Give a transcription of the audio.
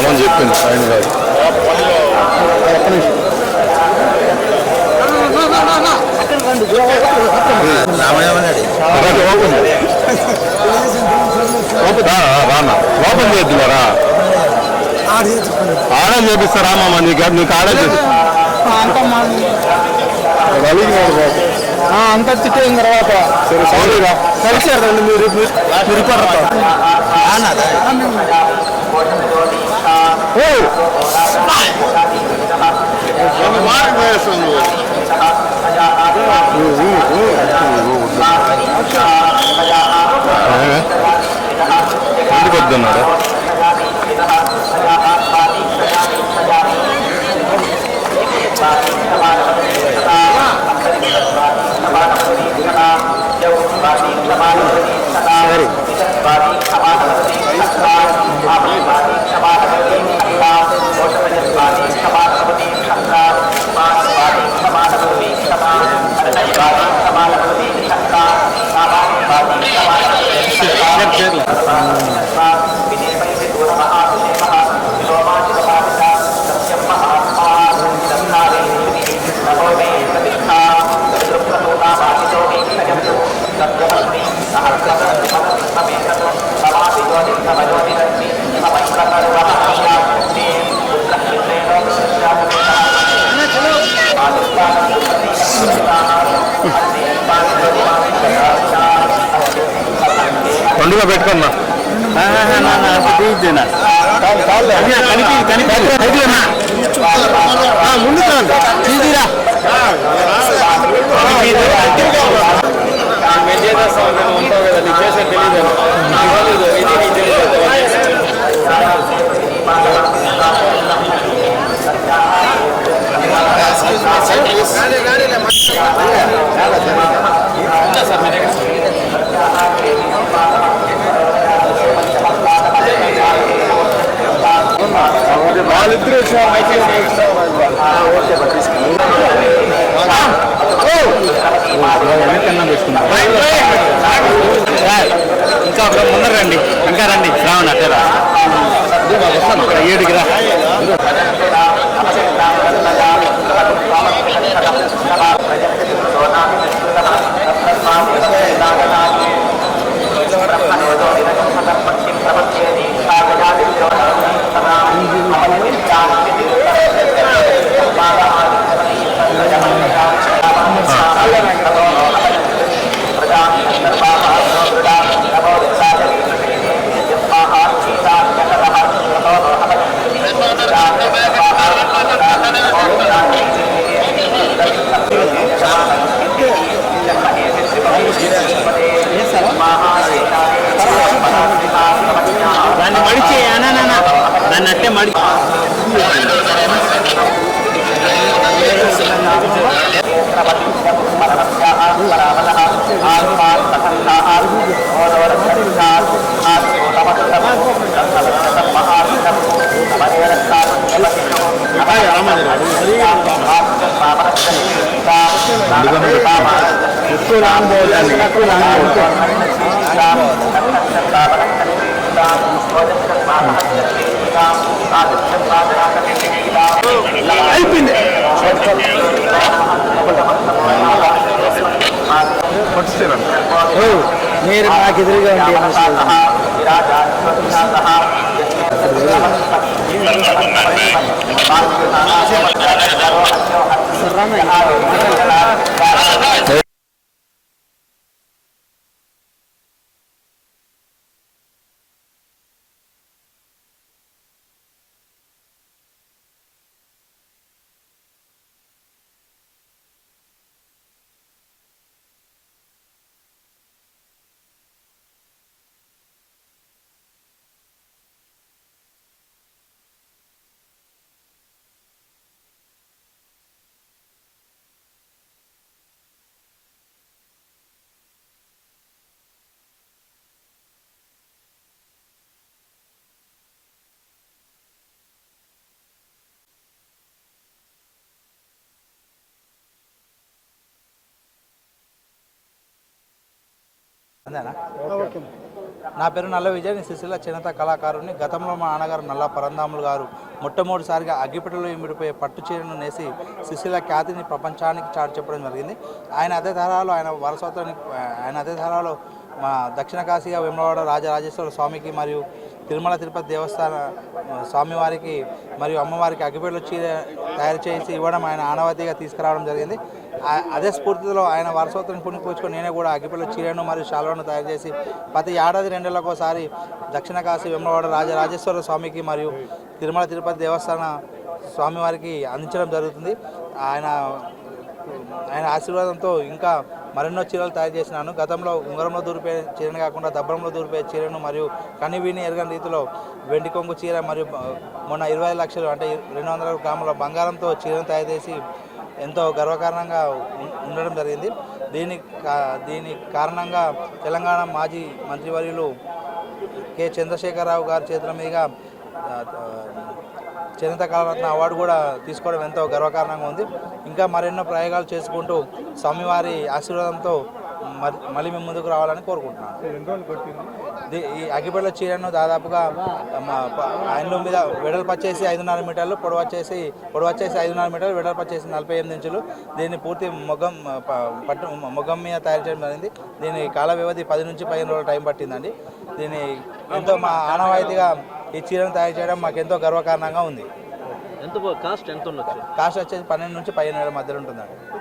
మనం చెప్పింది ఆయన కాదు ఒకటి ఓపెన్ ఓపెన్ రా, రా, రానా ఓపెన్ చేద్దురా ఆడే చేపిస్తారా మామ? నీకు నీకు ఆడే అంత తిట్టిన తర్వాత సరే కలిసారు రండి మీరు మీరు రిపోర్ట్ ఎందుకు వద్దన్నాడు పండుగ పెట్టుకున్నా. ముందు తీదిరా వాళ్ళిద్దరు ఇంకా ఒక ముందర రండి ఇంకా రండి రావణ అట్టేరా ఎక్కువ రాకపోవద్దండి ఎక్కువ రాకపోవద్దు అయిపోయింది మీరు నాకు ఎదురుగా ఉండి Serrano. అంతేనా? ఓకే. నా పేరు నల్ల విజయ్ నేను సిరిసిల్ల చిన్నత కళాకారుని. గతంలో మా నాన్నగారు నల్ల పరందాములు గారు. మొట్టమొదటిసారిగా అగ్గిపెట్టెలో ఇమిడిపోయే పట్టు చీరను నేసి సిరిసిల్ల ఖ్యాతిని ప్రపంచానికి చాటి చెప్పడం జరిగింది. ఆయన అదే తరాలో ఆయన వారసత్వానికి ఆయన అదే తరాలో మా దక్షిణ కాశీగా వెమ్మవాడ రాజరాజేశ్వర స్వామికి మరియు తిరుమల తిరుపతి దేవస్థాన స్వామివారికి మరియు అమ్మవారికి అగ్గిపెట్టెలో చీర తయారు చేసి ఇవ్వడం ఆయన ఆనవాతీగా తీసుకురావడం జరిగింది. అదే స్ఫూర్తిలో ఆయన వారసత్వాన్ని పుణిపుచ్చుకొని నేనే కూడా అగ్గిపల్లి చీరను మరియు శాలువను తయారు చేసి ప్రతి ఏడాది రెండేళ్ళకోసారి దక్షిణ కాశీ వెమ్మవాడ రాజరాజేశ్వర స్వామికి మరియు తిరుమల తిరుపతి దేవస్థాన స్వామివారికి అందించడం జరుగుతుంది. ఆయన ఆయన ఆశీర్వాదంతో ఇంకా మరెన్నో చీరలు తయారు చేసినాను. గతంలో ఉంగరంలో దూరిపోయే చీరను కాకుండా దబ్బరంలో దూరిపోయే చీరను మరియు కనివిని ఎరగని రీతిలో వెండి కొంగు చీర మరియు మొన్న ఇరవై లక్షలు అంటే రెండు వందల గ్రాముల బంగారంతో చీరను తయారు చేసి ఎంతో గర్వకారణంగా ఉండడం జరిగింది. దీని కా- దీని కారణంగా తెలంగాణ మాజీ మంత్రివర్యులు కె. చంద్రశేఖరరావు గారి చేతుల మీదుగా చనిత ఆ, చేనేత కళారత్న అవార్డు కూడా తీసుకోవడం ఎంతో గర్వకారణంగా ఉంది. ఇంకా మరెన్నో ప్రయోగాలు చేసుకుంటూ స్వామివారి ఆశీర్వాదంతో మళ్ళీ మేము ముందుకు రావాలని కోరుకుంటున్నాను. ది- ఈ అగ్గిపెట్ల చీరను దాదాపుగా హ్యాండ్లూమ్ మీద వెడల్పు వచ్చేసి ఐదున్నర మీటర్లు పొడవు వచ్చేసి పొడవు వచ్చేసి ఐదున్నర మీటర్లు వెడల్పు వచ్చేసి నలభై ఎనిమిది ఇంచులు. దీన్ని పూర్తి మొగ్గం ప- పట్టు మొగ్గం మీద తయారు చేయడం జరిగింది. దీని కాల వ్యవధి పది నుంచి పదిహేను రోజులు టైం పట్టిందండి. దీన్ని ఎంతో మా ఆనవాయితీగా ఈ చీరను తయారు చేయడం మాకు ఎంతో గర్వకారణంగా ఉంది. ఎంత కాస్ట్ ఎంత ఉండొచ్చు? కాస్ట్ వచ్చేసి పన్నెండు నుంచి పదిహేను వేల మధ్యలో ఉంటుందండి.